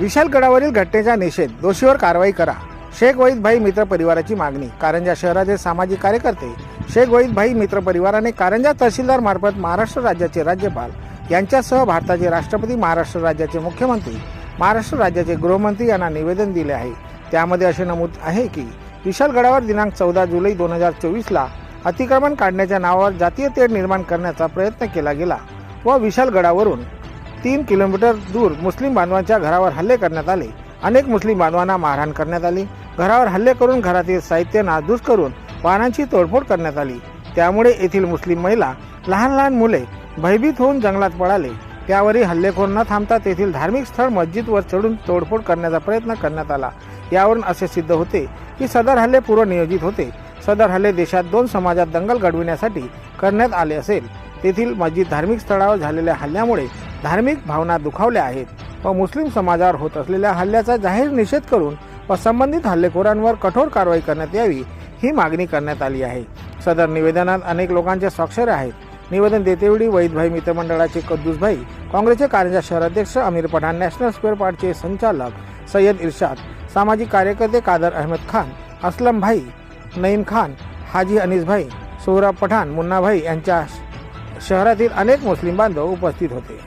विशालगडावरील घटनेचा निषेध दोषीवर कारवाई करा. शेख वहीदभाई मित्र परिवाराची मागणी कारंजा शहराचे सामाजिक कार्यकर्ते शेख वहीदभाई मित्र परिवाराने कारंजा तहसीलदार मार्फत महाराष्ट्र राज्याचे राज्यपाल यांच्यासह भारताचे राष्ट्रपती महाराष्ट्र राज्याचे मुख्यमंत्री महाराष्ट्र राज्याचे गृहमंत्री यांना निवेदन दिले आहे. त्यामध्ये असे नमूद आहे की विशालगडावर दिनांक चौदा जुलै दोन हजार चोवीसला अतिक्रमण काढण्याच्या नावावर जातीय तेढ निर्माण करण्याचा प्रयत्न केला गेला व विशालगडावरून तीन किलोमीटर दूर मुस्लिम बांधवांच्या घरावर हल्ले करण्यात आले. अनेक मुस्लिम बांधवांना मारहाण करण्यात आली. घरावर हल्ले करून घरातील साहित्य नासधूस करून वाहनांची तोडफोड करण्यात आली. त्यामुळे येथील मुस्लिम महिला लहान लहान मुले भयभीत होऊन जंगलात पळाले. त्यावरही हल्लेखोर न थांबता तेथील धार्मिक स्थळ मस्जिदवर चढून तोडफोड करण्याचा प्रयत्न करण्यात आला. यावरून असे सिद्ध होते की सदर हल्ले पूर्वनियोजित होते. सदर हल्ले देशात दोन समाजात दंगल घडविण्यासाठी करण्यात आले असेल. तेथील मस्जिद धार्मिक स्थळावर झालेल्या हल्ल्यामुळे धार्मिक भावना दुखावल्या आहेत व मुस्लिम समाजावर होत असलेल्या हल्ल्याचा जाहीर निषेध करून व संबंधित हल्लेखोरांवर कठोर कारवाई करण्यात यावी ही मागणी करण्यात आली आहे. सदर निवेदनात अनेक लोकांचे स्वाक्षर आहेत. निवेदन देतेवेळी वैदभाई मित्रमंडळाचे कद्दूसभाई काँग्रेसचे कारंजा शहराध्यक्ष अमीर पठाण नॅशनल स्क्वेअर पार्टचे संचालक सय्यद इर्शाद सामाजिक कार्यकर्ते कादर अहमद खान असलम भाई नईम खान हाजी अनिसभाई सोहराब पठाण मुन्नाभाई यांच्या शहरातील अनेक मुस्लिम बांधव उपस्थित होते.